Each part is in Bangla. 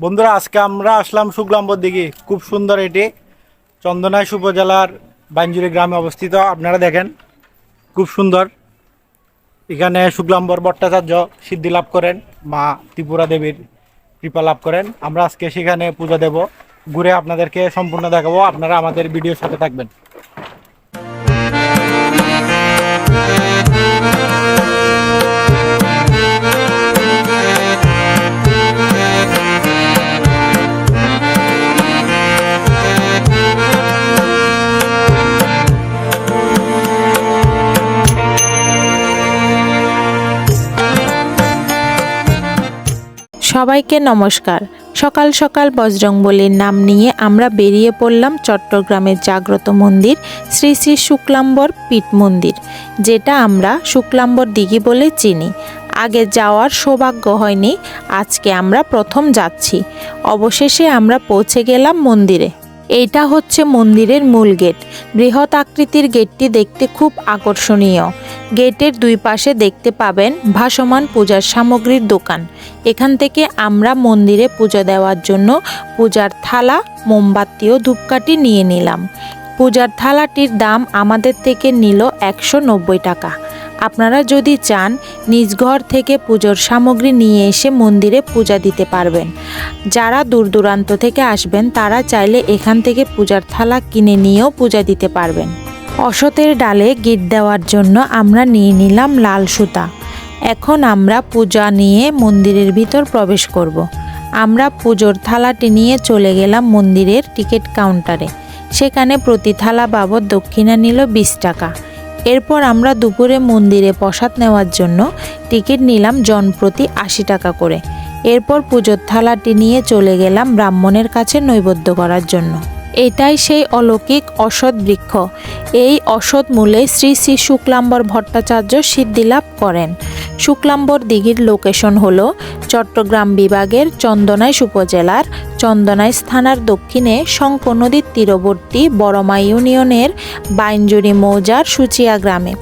বন্ধুরা, আজকে আমরা আসলাম শুক্লাম্বর দিকে খুব সুন্দর এটি। চন্দনাইশ উপজেলার বাঞ্জুরি গ্রামে অবস্থিত। আপনারা দেখেন, খুব সুন্দর। এখানে শুক্লাম্বর ভট্টাচার্য সিদ্ধি লাভ করেন, মা ত্রিপুরা দেবীর কৃপা লাভ করেন। আমরা আজকে সেখানে পূজা দেব। ঘুরে আপনাদেরকে সম্পূর্ণ দেখাবো। আপনারা আমাদের ভিডিওর সাথে থাকবেন। সবাইকে নমস্কার। সকাল সকাল বজরংবলীর নাম নিয়ে আমরা বেরিয়ে পড়লাম চট্টগ্রামের জাগ্রত মন্দির শ্রী শ্রী শুক্লাম্বর পীঠ মন্দির, যেটা আমরা শুক্লাম্বর দিঘি বলে চিনি। আগে যাওয়ার সৌভাগ্য হয়নি, আজকে আমরা প্রথম যাচ্ছি। অবশেষে আমরা পৌঁছে গেলাম মন্দিরে। এইটা হচ্ছে মন্দিরের মূল গেট। বৃহৎ আকৃতির গেটটি দেখতে খুব আকর্ষণীয়। গেটের দুই পাশে দেখতে পাবেন ভাসমান পূজার সামগ্রীর দোকান। এখান থেকে আমরা মন্দিরে পুজো দেওয়ার জন্য পূজার থালা, মোমবাতি ও ধূপকাঠি নিয়ে নিলাম। পূজার থালাটির দাম আমাদের থেকে নিল একশো নব্বই টাকা। আপনারা যদি চান, নিজ ঘর থেকে পুজোর সামগ্রী নিয়ে এসে মন্দিরে পূজা দিতে পারবেন। যারা দূর দূরান্ত থেকে আসবেন, তারা চাইলে এখান থেকে পূজার থালা কিনে নিয়েও পূজা দিতে পারবেন। অসতের ডালে গিট দেওয়ার জন্য আমরা নিয়ে নিলাম লাল সুতা। এখন আমরা পূজা নিয়ে মন্দিরের ভিতর প্রবেশ করব। আমরা পুজোর থালাটি নিয়ে চলে গেলাম মন্দিরের টিকিট কাউন্টারে। সেখানে প্রতি থালা বাবদ দক্ষিণা নিল বিশ টাকা। এরপর আমরা দুপুরে মন্দিরে প্রসাদ নেওয়ার জন্য টিকিট নিলাম জনপ্রতি আশি টাকা করে। এরপর পুজোর থালাটি নিয়ে চলে গেলাম ব্রাহ্মণের কাছে নৈবেদ্য করার জন্য। এটাই সেই অলৌকিক অসৎ বৃক্ষ। এই অসৎ মূলে শ্রী শ্রী শুক্লাম্বর ভট্টাচার্য সিদ্ধিলাভ করেন। শুক্লাম্বর দিঘির লোকেশন হল চট্টগ্রাম বিভাগের চন্দনাইশ উপজেলার চন্দনাইশ থানার দক্ষিণে শঙ্ক নদীর তীরবর্তী বড়মা ইউনিয়নের বাইনজুরি মৌজার সুচিয়া গ্রামে।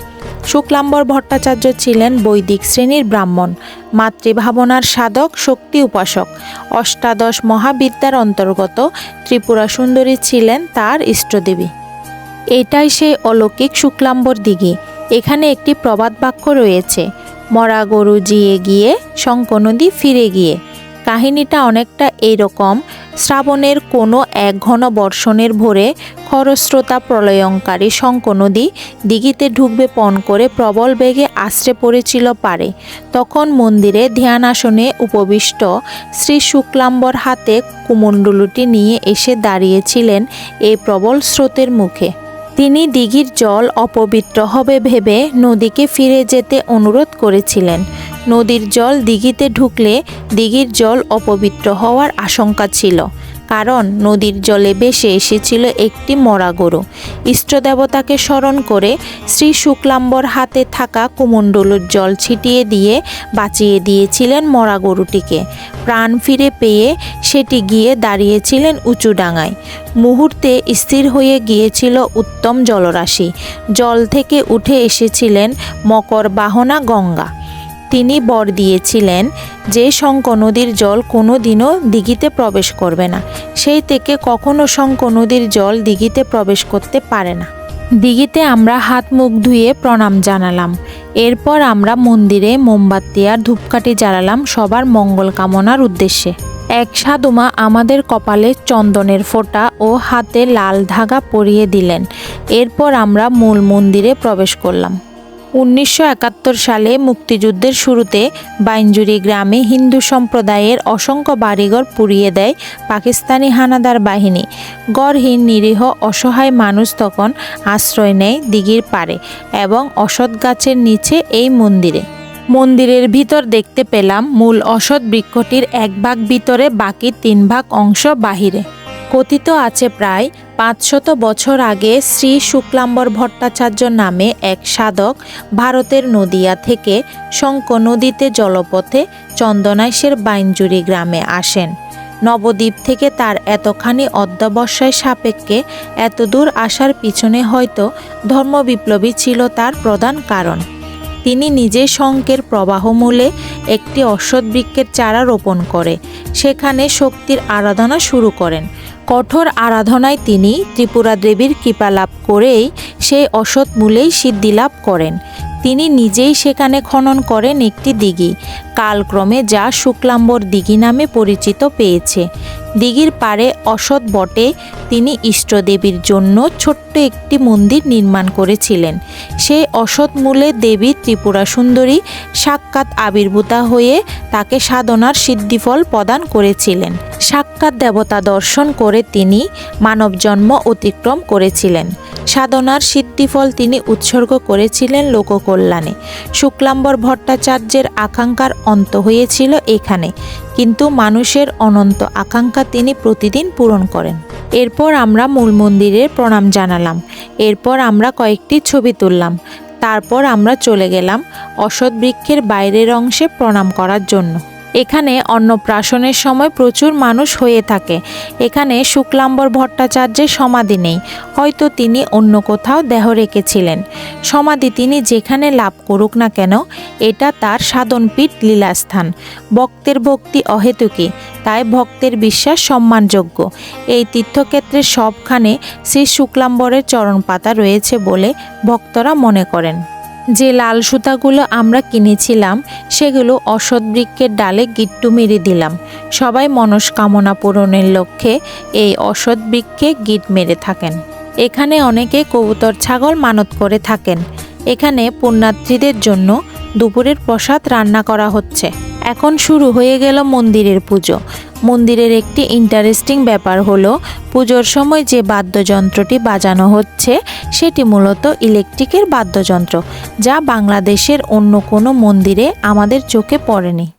শুক্লাম্বর ভট্টাচার্য ছিলেন বৈদিক শ্রেণির ব্রাহ্মণ, মাতৃভাবনার সাধক, শক্তি উপাসক। অষ্টাদশ মহাবিদ্যার অন্তর্গত ত্রিপুরা সুন্দরী ছিলেন তার ইষ্টদেবী। এটাই সেই অলৌকিক শুক্লাম্বর দিঘি। এখানে একটি প্রবাদ বাক্য রয়েছে, মরা গরু জিয়ে গিয়ে শঙ্ক নদী ফিরে গিয়ে। কাহিনীটা অনেকটা এইরকম শ্রাবণের কোনো এক ঘন বর্ষণের ভোরে খরস্রোতা প্রলয়ঙ্কারী শঙ্ক নদী দিঘিতে ঢুকবে পণ করে প্রবল বেগে আশ্রে পড়েছিল পারে। তখন মন্দিরে ধ্যান আসনে উপবিষ্ট শ্রী শুক্লাম্বর হাতে কুমণ্ডলুটি নিয়ে এসে দাঁড়িয়েছিলেন এই প্রবল স্রোতের মুখে। তিনি দিঘির জল অপবিত্র হবে ভেবে নদীকে ফিরে যেতে অনুরোধ করেছিলেন। নদীর জল দিঘিতে ঢুকলে দিঘির জল অপবিত্র হওয়ার আশঙ্কা ছিল। কারণ নদীর জলে ভেসে এসেছিল একটি মরা গরু। ইষ্টদেবতাকে স্মরণ করে শ্রী শুক্লাম্বর হাতে থাকা কুমণ্ডলুর জল ছিটিয়ে দিয়ে বাঁচিয়ে দিয়েছিলেন মরা গরুটিকে। প্রাণ ফিরে পেয়ে সেটি গিয়ে দাঁড়িয়েছিলেন উঁচু ডাঙায় মুহূর্তে স্থির হয়ে গিয়েছিল উত্তম জলরাশি। জল থেকে উঠে এসেছিলেন মকর বাহনা গঙ্গা। তিনি বর দিয়েছিলেন, যে শঙ্ক নদীর জল কোনো দিনও দিঘিতে প্রবেশ করবে না। সেই থেকে কখনো শঙ্ক নদীর জল দিঘিতে প্রবেশ করতে পারে না। দিঘিতে আমরা হাত মুখ ধুয়ে প্রণাম জানালাম। এরপর আমরা মন্দিরে মোমবাতি আর ধূপকাঠি জ্বালালাম সবার মঙ্গল কামনার উদ্দেশ্যে। এক সাধুমা আমাদের কপালে চন্দনের ফোঁটা ও হাতে লাল ধাগা পরিয়ে দিলেন। এরপর আমরা মূল মন্দিরে প্রবেশ করলাম। উনিশশো একাত্তর সালে মুক্তিযুদ্ধের শুরুতে বাইনজুরি গ্রামে হিন্দু সম্প্রদায়ের অসংখ্য বাড়িঘর পুড়িয়ে দেয় পাকিস্তানি হানাদার বাহিনী। গড়হীন, নিরীহ, অসহায় মানুষ তখন আশ্রয় নেয় দিঘির পাড়ে এবং অসৎ গাছের নিচে এই মন্দিরে। মন্দিরের ভিতর দেখতে পেলাম মূল অসৎ বৃক্ষটির এক ভাগ ভিতরে বাকি তিন ভাগ অংশ বাহিরে। কথিত আছে প্রায় পাঁচশত বছর আগে শ্রী শুক্লাম্বর ভট্টাচার্য নামে এক সাধক ভারতের নদিয়া থেকে শঙ্ক নদীতে জলপথে চন্দনাইশের বাইনজুরি গ্রামে আসেন। নবদ্বীপ থেকে তার এতখানি অধ্যবসায় সাপেক্ষে এতদূর আসার পিছনে হয়তো ধর্মবিপ্লবী ছিল তার প্রধান কারণ। তিনি নিজে শঙ্কের প্রবাহমূলে একটি অশ্বৎ বৃক্ষের চারা রোপণ করে। সেখানে শক্তির আরাধনা শুরু করেন। কঠোর আরাধনায় তিনি ত্রিপুরা দেবীর কৃপা লাভ করেই সেই অসৎ মূলেই সিদ্ধি লাভ করেন। তিনি নিজেই সেখানে খনন করেন একটি দিঘি। কালক্রমে যা শুক্লাম্বর দিঘি নামে পরিচিত পেয়েছে। দিঘির পাড়ে অসৎ বটে, তিনি ইষ্টদেবীর জন্য ছোট্ট একটি মন্দির নির্মাণ করেছিলেন। সেই অসৎ মূলে দেবী ত্রিপুরা সুন্দরী সাক্ষাৎ আবির্ভূতা হয়ে তাকে সাধনার সিদ্ধিফল প্রদান করেছিলেন। সাক্ষাৎ দেবতা দর্শন করে তিনি মানব জন্ম অতিক্রম করেছিলেন। সাধনার সিদ্ধিফল তিনি উৎসর্গ করেছিলেন লোককল্যাণে। শুক্লাম্বর ভট্টাচার্যের আকাঙ্ক্ষার অন্ত হয়েছিল এখানে, কিন্তু মানুষের অনন্ত আকাঙ্ক্ষা তিনি প্রতিদিন পূরণ করেন। এরপর আমরা মূল মন্দিরের প্রণাম জানালাম, এরপর আমরা কয়েকটি ছবি তুললাম, তারপর আমরা চলে গেলাম অসৎ বৃক্ষের বাইরের অংশে প্রণাম করার জন্য। এখানে অন্নপ্রাশনের সময় প্রচুর মানুষ হয়ে থাকে। এখানে শুক্লাম্বর ভট্টাচার্যের সমাধি নেই। হয়তো তিনি অন্য কোথাও দেহ রেখেছিলেন। সমাধি তিনি যেখানে লাভ করুক না কেন, এটা তার সাধনপীঠ লীলাস্থান। ভক্তের ভক্তি অহেতুকী, তাই ভক্তের বিশ্বাস সম্মানযোগ্য। এই তীর্থক্ষেত্রের সবখানে শ্রী শুক্লাম্বরের চরণ পাতা রয়েছে বলে ভক্তরা মনে করেন। যে লাল সুতাগুলো আমরা কিনেছিলাম, সেগুলো অসৎ বৃক্ষের ডালে গিট্টু মেরে দিলাম। সবাই মনস্কামনা পূরণের লক্ষ্যে এই অসৎ বৃক্ষে গিট মেরে থাকেন। এখানে অনেকে কবুতর ছাগল মানত করে থাকেন। এখানে পুণ্যার্থীদের জন্য দুপুরের প্রসাদ রান্না করা হচ্ছে। এখন শুরু হয়ে গেল মন্দিরের পুজো। মন্দিরের একটি ইন্টারেস্টিং ব্যাপার হলো, পুজোর সময় যে বাদ্যযন্ত্রটি বাজানো হচ্ছে, সেটি মূলত ইলেকট্রিকের বাদ্যযন্ত্র, যা বাংলাদেশের অন্য কোনো মন্দিরে আমাদের চোখে পড়েনি।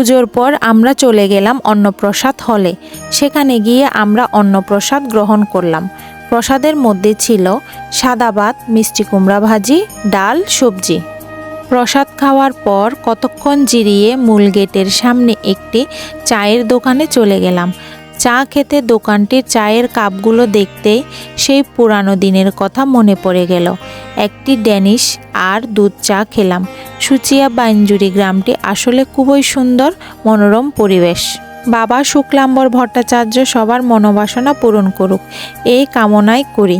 পুজোর পর আমরা চলে গেলাম অন্নপ্রসাদ হলে। সেখানে গিয়ে আমরা অন্নপ্রসাদ গ্রহণ করলাম। প্রসাদের মধ্যে ছিল সাদা ভাত, মিষ্টি কুমড়া ভাজি, ডাল, সবজি। প্রসাদ খাওয়ার পর কতক্ষণ জিরিয়ে মূল গেটের সামনে একটি চায়ের দোকানে চলে গেলাম। চা খেতে দোকানটির চায়ের কাপগুলো দেখতে সেই পুরানো দিনের কথা মনে পড়ে গেল। একটি ড্যানিশ আর দুধ চা খেলাম। সুচিয়া বাইঞ্জুরি গ্রামটি আসলে খুবই সুন্দর, মনোরম পরিবেশ। বাবা শুক্লাম্বর ভট্টাচার্য সবার মনোবাসনা পূরণ করুক, এই কামনাই করি।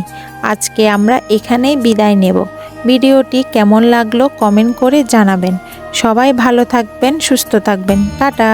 আজকে আমরা এখানেই বিদায় নেব। ভিডিওটি কেমন লাগল কমেন্ট করে জানাবেন। সবাই ভালো থাকবেন, সুস্থ থাকবেন। টাটা!